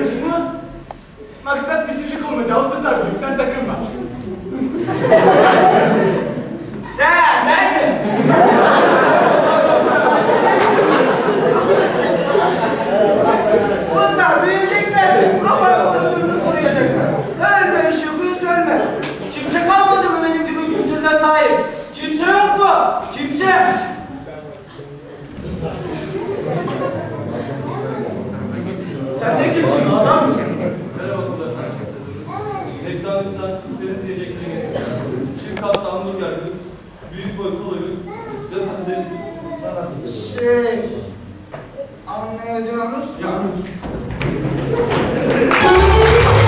mı? Maksat dişilik olmaca. Hasta sarıcık. Sen takılma. Şey... Anlayacağınız yalnız.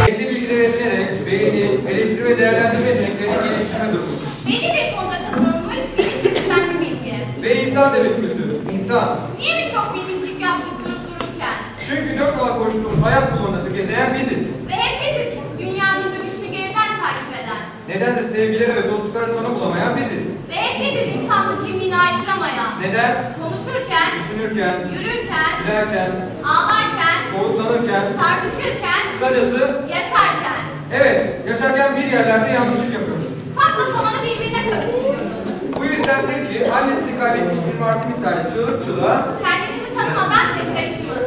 Belli bilgiler edinerek beğeni, eleştiri ve değerlendirme yeteneklerini geliştirme durumu. Belli bir konuda kazanılmış geniş ve düzenli bilgi. Ve insan demek kültürü. İnsan. Niye mi çok bilmişlik yaptık durup dururken? Çünkü dört nala koştuğumuz hayat bulmanı tökezleyen biziz. Ve hep biziz dünyanın dönüşünü geriden takip eden. Nedense sevgilere ve dostluklara tanı bulamayan biziz. Ve hep biziz insanlık kimliğini aykıramayan. Neden? Konuşurken, Düşünürken, yürürken, gülerken, ağlarken, soğuklanırken, tartışırken, kısacası yaşarken. evet yaşarken bir yerlerde yanlışlık yapıyoruz. Sapla samanı birbirine karıştırıyoruz. Bu yüzden peki annesini kaybetmiş bir martı misali çığlık çığlığa Kendimizi tanımadan yaşayışımız.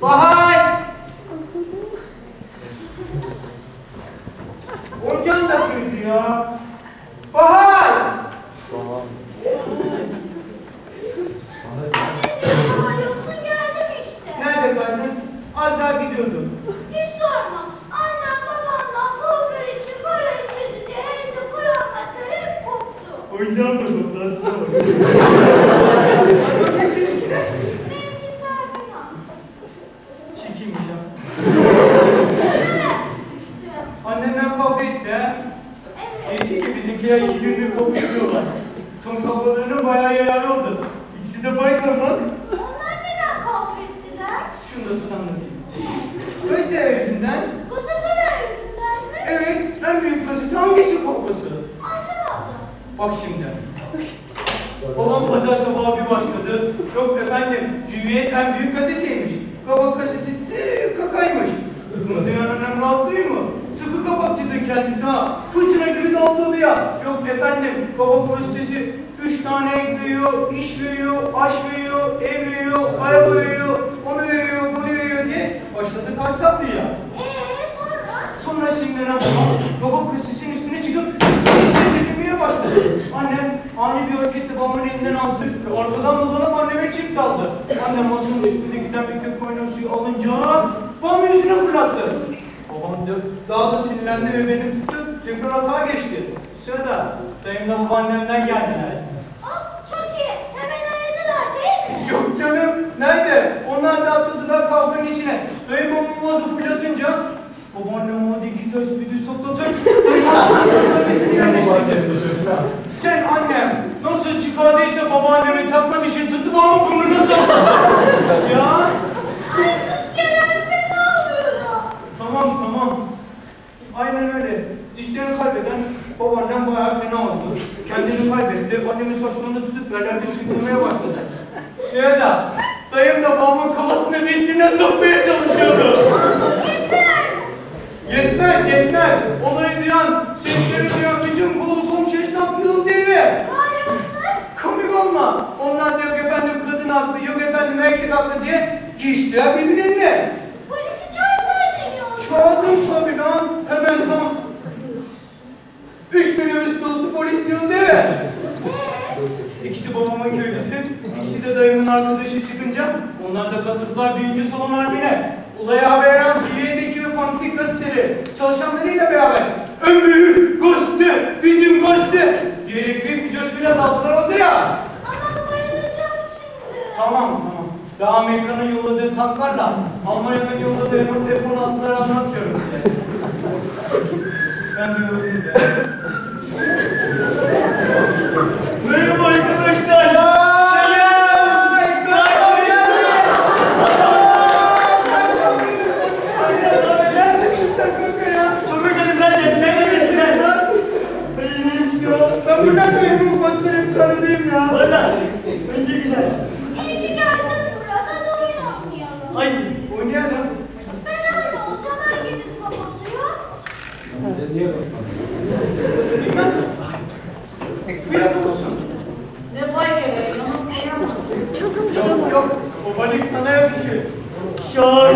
Bahar! Orcan da girdi ya. Geldim işte. Nerede kaldın? Az daha gidiyordum. Hiç sorma. Annem babamla kavga için para istedi diye evde kıyametler hep koptu. Oyuncağım da toplasın. Benim misafirim var. Çekilmiş ya. Evet, işte. Annenden kavga etti ha. Evet. Bizimkiler iki gündür kopuşuyorlar. Son kavgalarına bayağı yararlı oldu. İkisi de bayılır bak. Onlar neden kavga ettiler? Şunu da tut anlatayım. Göster yüzünden. Sefer yüzünden mi? Evet, en büyük gazete hangisi kopması? Anlamadım. Bak şimdi. Babam pazar sabahı bir başladı. Yok efendim, Cumhuriyet en büyük gazeteymiş. Kabak gazetesi kakaymış. Bunu dünyanın önemli altı değil mi? Sıkı kabakçıdır kendisi ha. Gibi daldı ya. Yok efendim, kabak gazetesi üç tane veriyor, iş veriyor, aş veriyor, ev veriyor, araba veriyor, onu veriyor, bunu veriyor diye başladı kaç ya. Eee sonra? Sonra sinirlenen babam baba kızısının üstüne çıkıp hissettirmeye başladı. Annem ani bir hareketle babamın elinden aldı ve arkadan dolanıp anneme çift aldı. Annem masanın üstünde giden bir kök kaynar suyu alınca babamın yüzüne fırlattı. Babam da daha da sinirlendi ve beni tuttu. Tekrar hata geçti. Sırada dayım da babaannemden geldiler. Ah çok iyi. Hemen aradılar değil mi? Yok canım, nerede? Onlar da atladılar kavganın içine. Dayım babamı vazı fırlatınca, babaannem orada iki göz bir düz yerleştirdi. Sen annem, nasıl çıkardıysa babaannemin dayım da babamın kafasını birbirine sokmaya çalışıyordu. Yeter. Yetmez, yetmez. Olayı duyan, sesleri duyan bütün kolu komşu esnaf yıl değil mi? Komik olma. Onlar da yok efendim kadın haklı, yok efendim erkek haklı diye geçtiler birbirine. Polisi çağırsaydın ya. Çağırdım tabii lan. Hemen tam. Üç minibüs dolusu polis yıl değil mi? İkisi babamın köylüsü, ikisi de dayımın arkadaşı çıkınca onlar da katıldılar birinci salon harbine. Olaya haber veren TV'deki ve Fantik gazeteleri çalışanlarıyla beraber en büyük gazete bizim gazete diyerek büyük bir coşkuyla daldılar oldu ya. Ama bayılacağım şimdi. Tamam tamam. Daha Amerika'nın yolladığı tanklarla Almanya'nın yolladığı F-16'ları anlatıyorum size. Ben bir öldüm.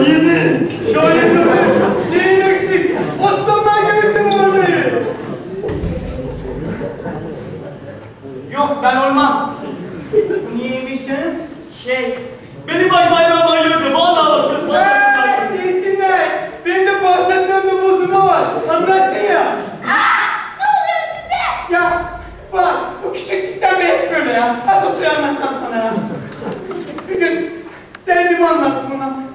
Şahidi. Şahidi mi? Neyin eksik? Aslanlar gibisin vallahi. Yok ben olmam. Bu niyeymiş canım? Şey. Benim baş bayrağım ayırdı. Vallahi bak çok Eee sevsinler. Benim de bahsettiğimde bozulma var. Anlarsın ya. Ne oluyor size? Ya bak bu küçüklükten beri hep böyle ya. Az otur anlatacağım sana ya. Bir gün derdimi anlattım.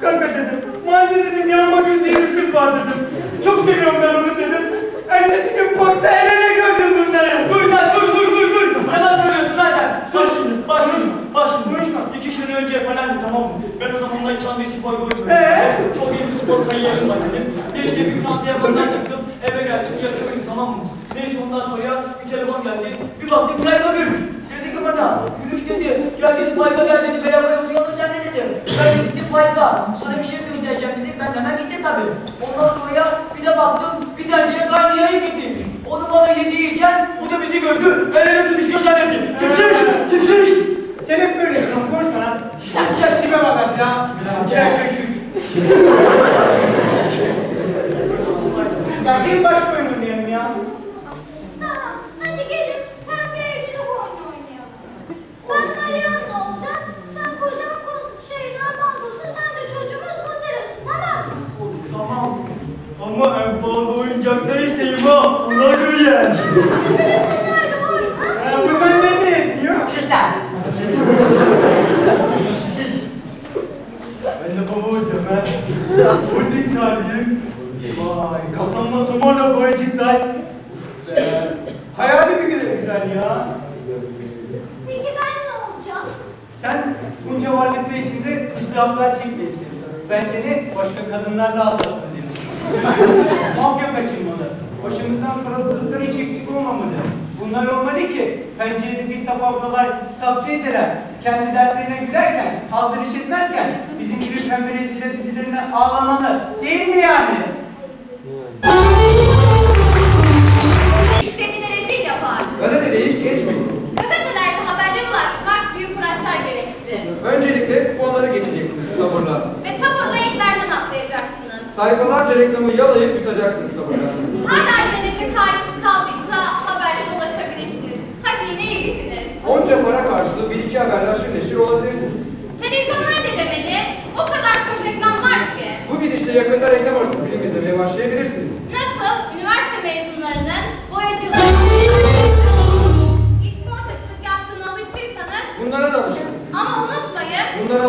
Kanka dedim. Mahallede dedim yanma gül diye bir kız var dedim. Çok seviyorum ben onu dedim. Ertesi gün parkta el ele gördüm bunları. Dur lan dur dur dur dur. Neden söylüyorsun lan sen? Sus şimdi. Baş Konuşma. baş. Konuşma. İki sene önce falandı tamam mı? Ben o zamanlar Çanlı spor boyutum. Ee? Çok iyi bir spor kariyerim var dedim. Geçti bir gün antrenmandan çıktım. Eve geldim yatıyorum tamam mı? Neyse ondan sonra bir telefon geldi. Bir baktım Tayfa Gül. Dedi ki bana Gülüş dedi. Gel dedi Payka gel dedi. Beraber oturalım sen ne Ben de gittim Payka. Sana bir şey göstereceğim dedi. Ben hemen gittim tabii. Ondan sonra bir de baktım bir tencere kaynayayı getirmiş. Onu bana yedirken o da bizi gördü. El ele tutuşuyor zannetti. Kimsiniz? Kimsiniz? Sen hep böylesin. Konuşma lan. Lan Şaş tipe bak ya. Gel köşük. Ya gel baş oyun oynayalım ya. Tamam, hadi gelin pembe evcili oyun oynayalım. Ben Marianna olacağım, sen kocam ko- şey Armando'sun, sen de çocuğumuz Kutera'sın, tamam mı? Tamam. Ama en pahalı oyuncak ne isteyeyim ha? Ha? Ya bunlar ne ne lan. Ben de baba hocam ha. Holding sahibiyim. Vay kasamda tomarla boyacıklar. Güzel. Hayali bir güzel ya. Peki ben ne olacağım? Sen bunca varlıklar içinde ızdıraplar çekmeyesin. Ben seni başka kadınlarla aldatma dedim. Mafya kaçırmalı. Başımızdan pırıltıkları hiç eksik olmamalı. Bunlar olmalı ki penceredeki saf ablalar, saf teyzeler kendi dertlerine gülerken, aldırış etmezken bizim gibi pembe reziller dizilerine ağlamalı. Değil mi yani? İstediğini rezil Sayfalarca reklamı yalayıp yutacaksınız sabahlar. Hala gelecek haliniz kaldıysa haberlere ulaşabilirsiniz. Hadi yine ilgisiniz. Onca para karşılığı bir iki haberler şu neşir olabilirsiniz. Televizyonlar ne demeli? O kadar çok reklam var ki. Bu gidişte yakında reklam arası film izlemeye başlayabilirsiniz. Nasıl? Üniversite mezunlarının boyacılığı...